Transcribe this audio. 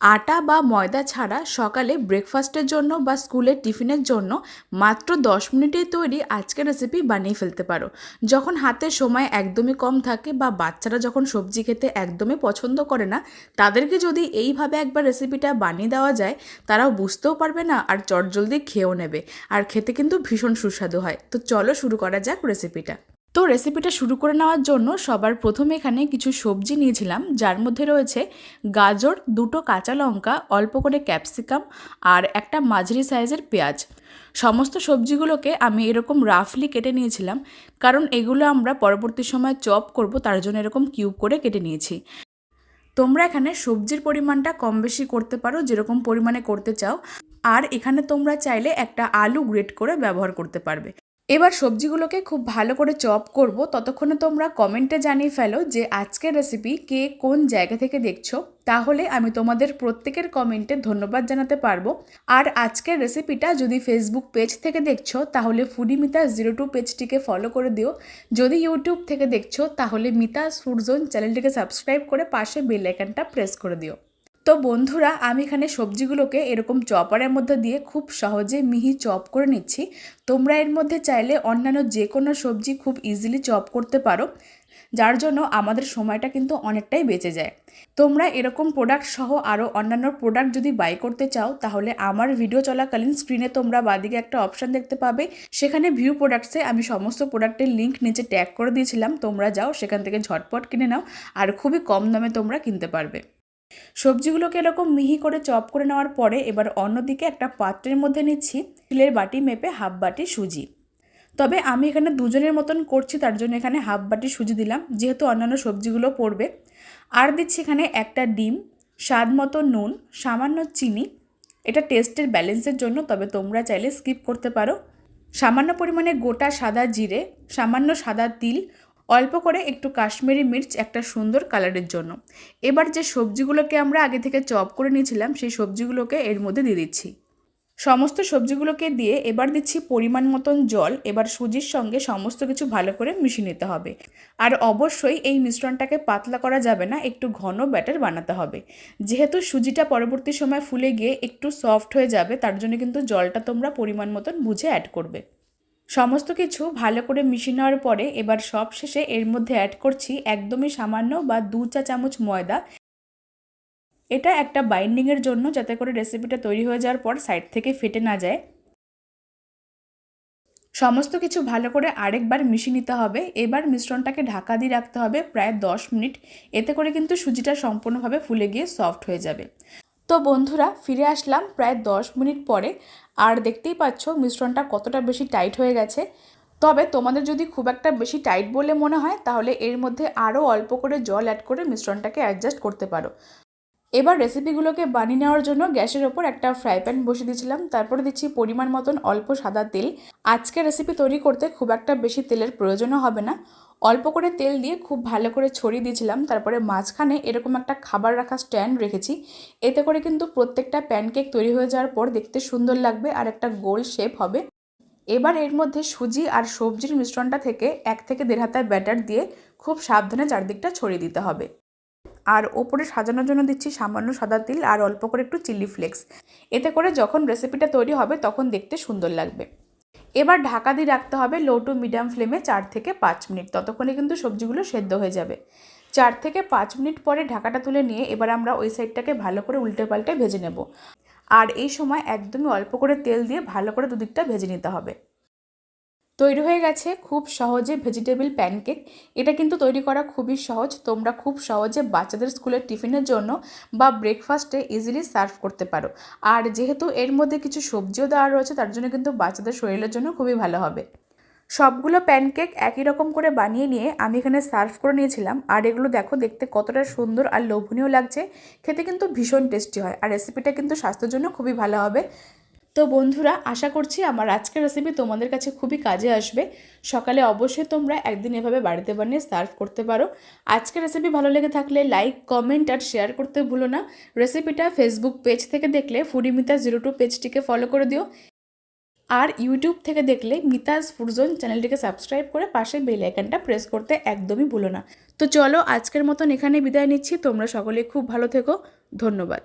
আটা বা ময়দা ছাড়া সকালে ব্রেকফাস্টের জন্য বা স্কুলের টিফিনের জন্য মাত্র দশ মিনিটেই তৈরি আজকের রেসিপি বানিয়ে ফেলতে পারো। যখন হাতে সময় একদমই কম থাকে বা বাচ্চারা যখন সবজি খেতে একদমই পছন্দ করে না, তাদেরকে যদি এইভাবে একবার রেসিপিটা বানিয়ে দেওয়া যায়, তারাও বুঝতেও পারবে না আর চটজলদি খেয়েও নেবে। আর খেতে কিন্তু ভীষণ সুস্বাদু হয়। তো চলো শুরু করা যাক রেসিপিটা তো রেসিপিটা শুরু করে নেওয়ার জন্য সবার প্রথমে এখানে কিছু সবজি নিয়েছিলাম, যার মধ্যে রয়েছে গাজর, দুটো কাঁচা লঙ্কা, অল্প করে ক্যাপসিকাম আর একটা মাঝারি সাইজের পেঁয়াজ। সমস্ত সবজিগুলোকে আমি এরকম রাফলি কেটে নিয়েছিলাম, কারণ এগুলো আমরা পরবর্তী সময় চপ করব, তার জন্য এরকম কিউব করে কেটে নিয়েছি। তোমরা এখানে সবজির পরিমাণটা কম বেশি করতে পারো, যেরকম পরিমাণে করতে চাও। আর এখানে তোমরা চাইলে একটা আলু গ্রেট করে ব্যবহার করতে পারবে। এবার সবজিগুলোকে খুব ভালো করে চপ করব। ততক্ষণে তোমরা কমেন্টে জানিয়ে ফেলো যে আজকের রেসিপি কে কোন জায়গা থেকে দেখছ। তাহলে আমি তোমাদের প্রত্যেকের কমেন্টে ধন্যবাদ জানাতে পারব। আর আজকের রেসিপিটা যদি ফেসবুক পেজ থেকে দেখছ, তাহলে ফুডি মিতা জিরো টু পেজটিকে ফলো করে দিও। যদি ইউটিউব থেকে দেখছ, তাহলে মিতা ফুডজোন চ্যানেলটিকে সাবস্ক্রাইব করে পাশে বেল আইকনটা প্রেস করে দিও। তো বন্ধুরা, আমি এখানে সবজিগুলোকে এরকম চপারের মধ্যে দিয়ে খুব সহজে মিহি চপ করে নিচ্ছি। তোমরা এর মধ্যে চাইলে অন্যান্য যে কোনো সবজি খুব ইজিলি চপ করতে পারো, যার জন্য আমাদের সময়টা কিন্তু অনেকটাই বেঁচে যায়। তোমরা এরকম প্রোডাক্ট সহ আরও অন্যান্য প্রোডাক্ট যদি বাই করতে চাও, তাহলে আমার ভিডিও চলাকালীন স্ক্রিনে তোমরা বাদিকে একটা অপশান দেখতে পাবে। সেখানে ভিউ প্রোডাক্টসে আমি সমস্ত প্রোডাক্টের লিঙ্ক নিচে ট্যাগ করে দিয়েছিলাম, তোমরা যাও, সেখান থেকে ঝটপট কিনে নাও, আর খুবই কম দামে তোমরা কিনতে পারবে। সবজিগুলোকে এরকম মিহি করে চপ করে নেওয়ার পরে এবার অন্যদিকে একটা পাত্রের মধ্যে নিচ্ছি স্টিলের বাটি মেপে হাফ বাটি সুজি। তবে আমি এখানে দুজনের মতন করছি, তার জন্য এখানে হাফ বাটি সুজি দিলাম, যেহেতু অন্যান্য সবজিগুলো পড়বে। আর দিচ্ছি এখানে একটা ডিম, স্বাদ মতো নুন, সামান্য চিনি। এটা টেস্টের ব্যালেন্সের জন্য, তবে তোমরা চাইলে স্কিপ করতে পারো। সামান্য পরিমাণে গোটা সাদা জিরে, সামান্য সাদা তিল অল্প করে একটু কাশ্মীরি মির্চ একটা সুন্দর কালারের জন্য। এবার যে সবজিগুলোকে আমরা আগে থেকে চপ করে নিয়েছিলাম, সেই সবজিগুলোকে এর মধ্যে দিয়ে দিচ্ছি। সমস্ত সবজিগুলোকে দিয়ে এবার দিচ্ছি পরিমাণ মতন জল। এবার সুজির সঙ্গে সমস্ত কিছু ভালো করে মিশিয়ে নিতে হবে। আর অবশ্যই এই মিশ্রণটাকে পাতলা করা যাবে না, একটু ঘন ব্যাটার বানাতে হবে। যেহেতু সুজিটা পরবর্তী সময় ফুলে গিয়ে একটু সফট হয়ে যাবে, তার জন্য কিন্তু জলটা তোমরা পরিমাণ মতন বুঝে অ্যাড করবে। সমস্ত কিছু ভালো করে মিশিয়ে নেওয়ার পরে এবার সব শেষে এর মধ্যে অ্যাড করছি একদমই সামান্য বা দু চা চামচ ময়দা। এটা একটা বাইন্ডিংয়ের জন্য যাতে করে রেসিপিটা তৈরি হয়ে যাওয়ার পর সাইড থেকে ফেটে না যায়। সমস্ত কিছু ভালো করে আরেকবার মিশিয়ে নিতে হবে। এবার মিশ্রণটাকে ঢাকা দিয়ে রাখতে হবে প্রায় দশ মিনিট। এতে করে কিন্তু সুজিটা সম্পূর্ণভাবে ফুলে গিয়ে সফট হয়ে যাবে। তো বন্ধুরা, ফিরে আসলাম প্রায় দশ মিনিট পরে। আর দেখতেই পাচ্ছ, মিশ্রণটা কতটা বেশি টাইট হয়ে গেছে। তবে তোমাদের যদি খুব একটা বেশি টাইট বলে মনে হয়, তাহলে এর মধ্যে আরও অল্প করে জল অ্যাড করে মিশ্রণটাকে অ্যাডজাস্ট করতে পারো। এবার রেসিপিগুলোকে বানিয়ে নেওয়ার জন্য গ্যাসের ওপর একটা ফ্রাই প্যান বসিয়ে দিয়েছিলাম। তারপরে দিচ্ছি পরিমাণ মতন অল্প সাদা তেল। আজকে রেসিপি তৈরি করতে খুব একটা বেশি তেলের প্রয়োজনও হবে না। অল্প করে তেল দিয়ে খুব ভালো করে ছড়িয়ে দিয়েছিলাম, তারপরে মাঝখানে এরকম একটা খাবার রাখা স্ট্যান্ড রেখেছি। এতে করে কিন্তু প্রত্যেকটা প্যানকেক তৈরি হয়ে যাওয়ার পর দেখতে সুন্দর লাগবে আর একটা গোল শেপ হবে। এবার এর মধ্যে সুজি আর সবজির মিশ্রণটা থেকে এক থেকে দেড় হাতায় ব্যাটার দিয়ে খুব সাবধানে চারদিকটা ছড়িয়ে দিতে হবে। আর ওপরে সাজানোর জন্য দিচ্ছি সামান্য সাদা তিল আর অল্প করে একটু চিলি ফ্লেক্স এতে করে যখন রেসিপিটা তৈরি হবে তখন দেখতে সুন্দর লাগবে। এবার ঢাকা দিয়ে রাখতে হবে লো টু মিডিয়াম ফ্লেমে চার থেকে পাঁচ মিনিট। ততক্ষণে কিন্তু সবজিগুলো সেদ্ধ হয়ে যাবে। চার থেকে পাঁচ মিনিট পরে ঢাকাটা তুলে নিয়ে এবার আমরা ওই সাইডটাকে ভালো করে উল্টে পাল্টে ভেজে নেব। আর এই সময় একদমই অল্প করে তেল দিয়ে ভালো করে দুদিকটা ভেজে নিতে হবে। তৈরি হয়ে গেছে খুব সহজে ভেজিটেবল প্যানকেক এটা কিন্তু তৈরি করা খুবই সহজ। তোমরা খুব সহজে বাচ্চাদের স্কুলের টিফিনের জন্য বা ব্রেকফাস্টে ইজিলি সার্ভ করতে পারো। আর যেহেতু এর মধ্যে কিছু সবজিও দেওয়া রয়েছে, তার জন্য কিন্তু বাচ্চাদের শরীরের জন্য খুবই ভালো হবে। সবগুলো প্যানকেক একই রকম করে বানিয়ে নিয়ে আমি এখানে সার্ভ করে নিয়েছিলাম। আর এগুলো দেখো, দেখতে কতটা সুন্দর আর লোভনীয় লাগছে। খেতে কিন্তু ভীষণ টেস্টি হয়। আর রেসিপিটা কিন্তু স্বাস্থ্যের জন্য খুবই ভালো হবে। তো বন্ধুরা, আশা করছি আমার আজকের রেসিপি তোমাদের কাছে খুবই কাজে আসবে। সকালে অবশ্যই তোমরা একদিন এভাবে বাড়িতে বানিয়ে সার্ভ করতে পারো। আজকের রেসিপি ভালো লেগে থাকলে লাইক কমেন্ট আর শেয়ার করতে ভুলো না। রেসিপিটা ফেসবুক পেজ থেকে দেখলে ফুডিমিতা জিরো টু পেজটিকে ফলো করে দিও। আর ইউটিউব থেকে দেখলে মিতাজ ফুডজোন চ্যানেলটিকে সাবস্ক্রাইব করে পাশে বেল আইকনটা প্রেস করতে একদমই ভুলো না। তো চলো আজকের মতন এখানে বিদায় নিচ্ছি। তোমরা সকলে খুব ভালো থেকো। ধন্যবাদ।